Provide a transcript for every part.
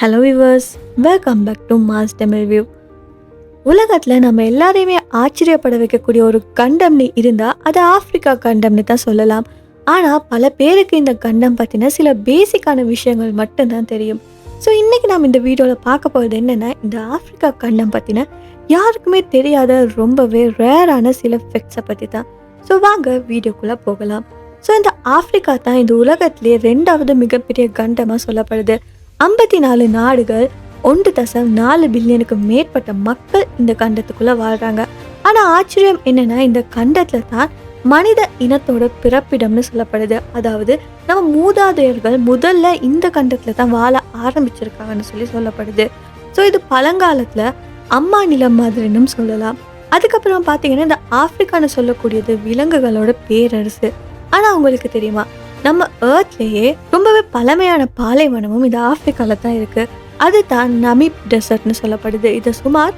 Hello viewers welcome back to mass Tamil view உலகத்தில் நம்ம எல்லாரையுமே ஆச்சரியப்பட வைக்கக்கூடிய ஒரு கண்டம்னு இருந்தால் அது ஆப்பிரிக்கா கண்டம்னு தான் சொல்லலாம். ஆனால் பல பேருக்கு இந்த கண்டம் பற்றின சில பேசிக்கான விஷயங்கள் மட்டும்தான் தெரியும். ஸோ இன்றைக்கி நாம் இந்த வீடியோவில் பார்க்க போகிறது என்னென்னா இந்த ஆப்பிரிக்கா கண்டம் பற்றின யாருக்குமே தெரியாத ரொம்பவே ரேரான சில ஃபெக்ட்ஸை பற்றி தான் ஸோ வாங்க வீடியோக்குள்ளே போகலாம். ஸோ இந்த ஆப்பிரிக்கா தான் இந்த உலகத்திலே ரெண்டாவது மிகப்பெரிய கண்டமாக சொல்லப்படுது. ஐம்பத்தி நாலு நாடுகள் ஒன்று தசம் நாலு பில்லியனுக்கு மேற்பட்ட மக்கள் இந்த கண்டத்துக்குள்ளே வாழ்கிறாங்க ஆனால் ஆச்சரியம் என்னென்னா இந்த கண்டத்தில் தான் மனித இனத்தோட பிறப்பிடம்னு சொல்லப்படுது. அதாவது நம்ம மூதாதையர்கள் முதல்ல இந்த கண்டத்தில் தான் வாழ ஆரம்பிச்சிருக்காங்கன்னு சொல்லி சொல்லப்படுது. ஸோ இது பழங்காலத்தில் அம்மா நிலம் மாதிரின்னு சொல்லலாம். அதுக்கப்புறம் பார்த்தீங்கன்னா இந்த ஆப்பிரிக்கான்னு சொல்லக்கூடியது விலங்குகளோட பேரரசு. ஆனால் உங்களுக்கு தெரியுமா? நம்ம ஏர்த்லேயே ரொம்பவே பழமையான பாலைவனமும் இது ஆப்பிரிக்காவில் தான் இருக்குது அது தான் நமீப் டெசர்ட்னு சொல்லப்படுது. இது சுமார்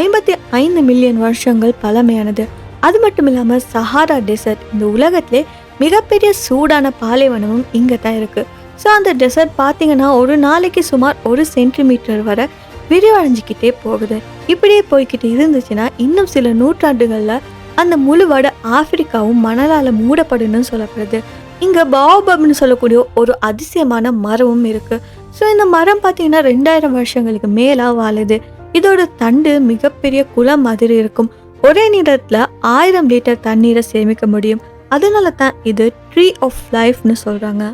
ஐம்பத்தி ஐந்து மில்லியன் வருஷங்கள் பழமையானது. அது மட்டும் இல்லாமல் சஹாரா டெசர்ட் இந்த உலகத்திலே மிகப்பெரிய சூடான பாலைவனமும் இங்கே தான் இருக்குது ஸோ அந்த டெசர்ட் பார்த்தீங்கன்னா ஒரு நாளைக்கு சுமார் ஒரு சென்டிமீட்டர் வரை விரிவடைஞ்சிக்கிட்டே போகுது. இப்படியே போய்கிட்டு இருந்துச்சுன்னா இன்னும் சில நூற்றாண்டுகளில் அந்த முழுவட ஆப்பிரிக்காவும் மணலால் மூடப்படுன்னு சொல்லப்படுது. இங்கே பாபப்னு சொல்லக்கூடிய ஒரு அதிசயமான மரமும் இருக்குது ஸோ இந்த மரம் பார்த்தீங்கன்னா ரெண்டாயிரம் வருஷங்களுக்கு மேலாக வாழுது. இதோட தண்டு மிகப்பெரிய குளம் மாதிரி இருக்கும். ஒரே நேரத்தில் ஆயிரம் லிட்டர் தண்ணீரை சேமிக்க முடியும். அதனால தான் இது ட்ரீ ஆஃப் லைஃப்னு சொல்கிறாங்க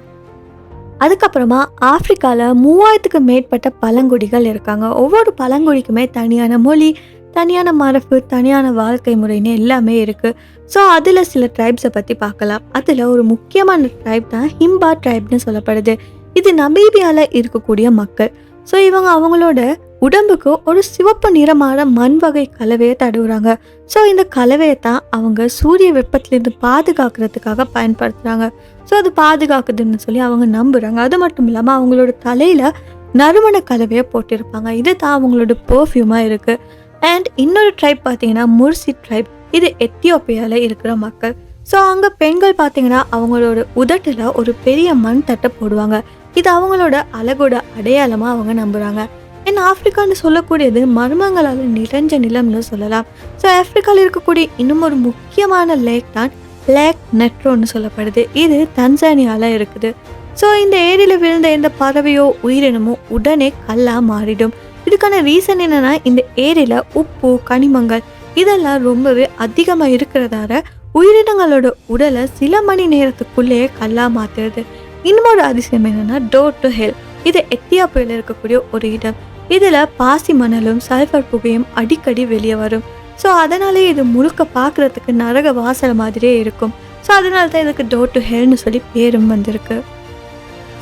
அதுக்கப்புறமா ஆப்பிரிக்காவில் மூவாயிரத்துக்கு மேற்பட்ட பழங்குடிகள் இருக்காங்க. ஒவ்வொரு பழங்குடிக்குமே தனியான மொழி தனியான மரபு தனியான வாழ்க்கை முறைன்னு எல்லாமே இருக்குது ஸோ அதில் சில ட்ரைப்ஸை பற்றி பார்க்கலாம். அதில் ஒரு முக்கியமான ட்ரைப் தான் ஹிம்பா ட்ரைப்னு சொல்லப்படுது. இது நமீபியாவில் இருக்கக்கூடிய மக்கள். ஸோ இவங்க அவங்களோட உடம்புக்கு ஒரு சிவப்பு நிறமான மண் வகை கலவையை தடவுறாங்க. ஸோ இந்த கலவையை தான் அவங்க சூரிய வெப்பத்திலிருந்து பாதுகாக்கிறதுக்காக பயன்படுத்துகிறாங்க ஸோ அது பாதுகாக்குதுன்னு சொல்லி அவங்க நம்புகிறாங்க அது மட்டும் இல்லாமல் அவங்களோட தலையில் நறுமண கலவையை போட்டிருப்பாங்க. இது தான் அவங்களோட பர்ஃப்யூமாக இருக்குது அண்ட் இன்னொரு ட்ரைப் பார்த்தீங்கன்னா முர்சி ட்ரைப் இது எத்தியோப்பியாவில் இருக்கிற மக்கள். ஸோ அங்கே பெண்கள் பார்த்தீங்கன்னா அவங்களோட உதட்டில் ஒரு பெரிய மண் தட்டை போடுவாங்க. இது அவங்களோட அழகோட அடையாளமாக அவங்க நம்புகிறாங்க ஏன்னா ஆப்பிரிக்கான்னு சொல்லக்கூடியது மர்மங்களால் நிறைஞ்ச நிலம்னு சொல்லலாம். ஸோ ஆப்பிரிக்காவில் இருக்கக்கூடிய இன்னும் ஒரு முக்கியமான லேக் தான் லேக் நெட்ரோன்னு சொல்லப்படுது. இது தன்சானியாவில் இருக்குது. ஸோ இந்த ஏரியில் விழுந்த எந்த பறவையோ உயிரினமோ உடனே கல்லாக மாறிடும். இதுக்கான ரீசன் என்னென்னா இந்த ஏரியில் உப்பு கனிமங்கள் இதெல்லாம் ரொம்பவே அதிகமாக இருக்கிறதால உயிரினங்களோட உடலை சில மணி நேரத்துக்குள்ளேயே கல்லா மாற்றுறது இன்னொரு அதிசயம் என்னென்னா டோர் டு ஹெல் இது எத்தியாப்பியில் இருக்கக்கூடிய ஒரு இடம். இதில் பாசி மணலும் சல்ஃபர் புகையும் அடிக்கடி வெளியே வரும். ஸோ அதனாலே இது முழுக்க பார்க்குறதுக்கு நரக வாசல் மாதிரியே இருக்கும். ஸோ அதனால தான் இதுக்கு டோர் டு ஹெல்னு சொல்லி பேரும் வந்திருக்கு.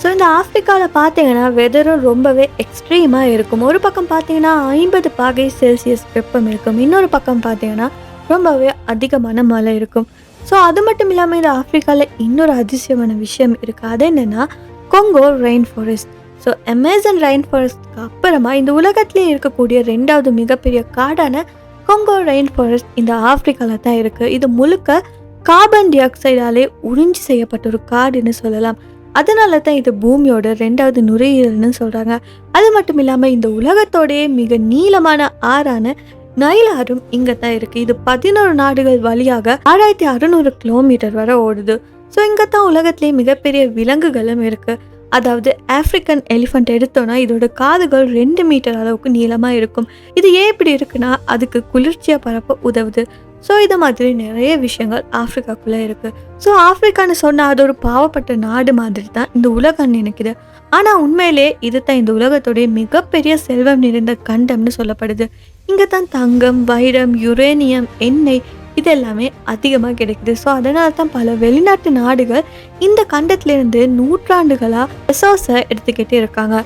ஸோ இந்த ஆஃப்ரிக்காவில் பார்த்தீங்கன்னா வெதரும் ரொம்பவே எக்ஸ்ட்ரீமாக இருக்கும். ஒரு பக்கம் பார்த்தீங்கன்னா ஐம்பது பாகை செல்சியஸ் வெப்பம் இருக்கும். இன்னொரு பக்கம் பார்த்தீங்கன்னா ரொம்பவே அதிகமான மழை இருக்கும். ஸோ அது மட்டும் இல்லாமல் இந்த ஆஃப்ரிக்காவில் இன்னொரு அதிசயமான விஷயம் இருக்குது அது என்னென்னா Congo rainforest so Amazon rain ஃபாரஸ்ட்க்கு அப்புறமா இந்த உலகத்திலே இருக்கக்கூடிய ரெண்டாவது மிகப்பெரிய காடான கொங்கோ ரெயின் ஃபாரஸ்ட் இந்த ஆஃப்ரிக்காவில் தான் இருக்குது இது முழுக்க கார்பன் டை ஆக்சைடாலே உறிஞ்சி செய்யப்பட்ட ஒரு காடுன்னு சொல்லலாம். அதனால தான் இது பூமியோட ரெண்டாவது நுரையீரல்னு சொல்கிறாங்க அது மட்டும் இல்லாமல் இந்த உலகத்தோடைய மிக நீளமான ஆறான நைல் ஆறும் இங்கே தான் இருக்குது இது பதினோரு நாடுகள் வழியாக ஆறாயிரத்தி அறுநூறு கிலோமீட்டர் வரை ஓடுது. ஸோ இங்கே தான் உலகத்திலே மிகப்பெரிய விலங்குகளும் இருக்குது அதாவது ஆப்பிரிக்கன் எலிஃபண்ட் எடுத்தோன்னா இதோட காதுகள் ரெண்டு மீட்டர் அளவுக்கு நீளமாக இருக்கும். இது ஏன் இப்படி இருக்குன்னா அதுக்கு குளிர்ச்சியாக பரப்ப உதவுது. ஸோ இது மாதிரி நிறைய விஷயங்கள் ஆஃப்ரிக்காக்குள்ளே இருக்குது ஸோ ஆஃப்ரிக்கான்னு சொன்னால் அது ஒரு பாவப்பட்ட நாடு மாதிரி தான் இந்த உலகம் நினைக்குது. ஆனால் உண்மையிலே இது தான் இந்த உலகத்துடைய மிகப்பெரிய செல்வம் நிறைந்த கண்டம்னு சொல்லப்படுது. இங்கே தான் தங்கம் வைரம் யுரேனியம் எண்ணெய் இது எல்லாமே அதிகமாக கிடைக்குது. ஸோ அதனால தான் பல வெளிநாட்டு நாடுகள் இந்த கண்டத்திலிருந்து நூற்றாண்டுகளாக ரிசோர்ஸை எடுத்துக்கிட்டே இருக்காங்க.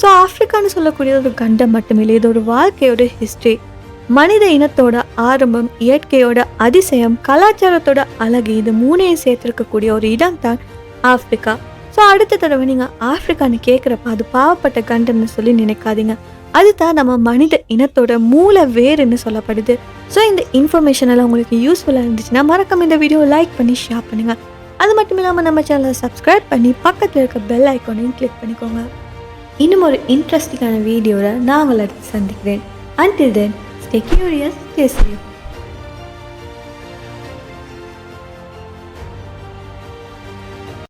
ஸோ ஆஃப்ரிக்கான்னு சொல்லக்கூடிய ஒரு கண்டம் மட்டுமில்லை இது ஒரு வாழ்க்கையோட ஹிஸ்ட்ரி மனித இனத்தோட ஆரம்பம் இயற்கையோட அதிசயம் கலாச்சாரத்தோட அழகு இது மூணையும் சேர்த்துருக்கக்கூடிய ஒரு இடம் தான் ஆப்பிரிக்கா. ஸோ அடுத்த தடவை நீங்கள் ஆப்பிரிக்கான்னு கேட்குறப்ப அது பாவப்பட்ட கண்டம்னு சொல்லி நினைக்காதீங்க. அதுதான் நம்ம மனித இனத்தோட மூல வேறுன்னு சொல்லப்படுது. ஸோ இந்த இன்ஃபர்மேஷன் எல்லாம் உங்களுக்கு யூஸ்ஃபுல்லாக இருந்துச்சுன்னா மறக்காம இந்த வீடியோ லைக் பண்ணி ஷேர் பண்ணுங்கள் அது மட்டும் இல்லாமல் நம்ம சேனலை சப்ஸ்கிரைப் பண்ணி பக்கத்தில் இருக்க பெல் ஐக்கானையும் கிளிக் பண்ணிக்கோங்க. இன்னும் ஒரு இன்ட்ரெஸ்டிங்கான வீடியோவில் நான் உங்களை சந்திக்கிறேன். Until then stay curious, stay safe.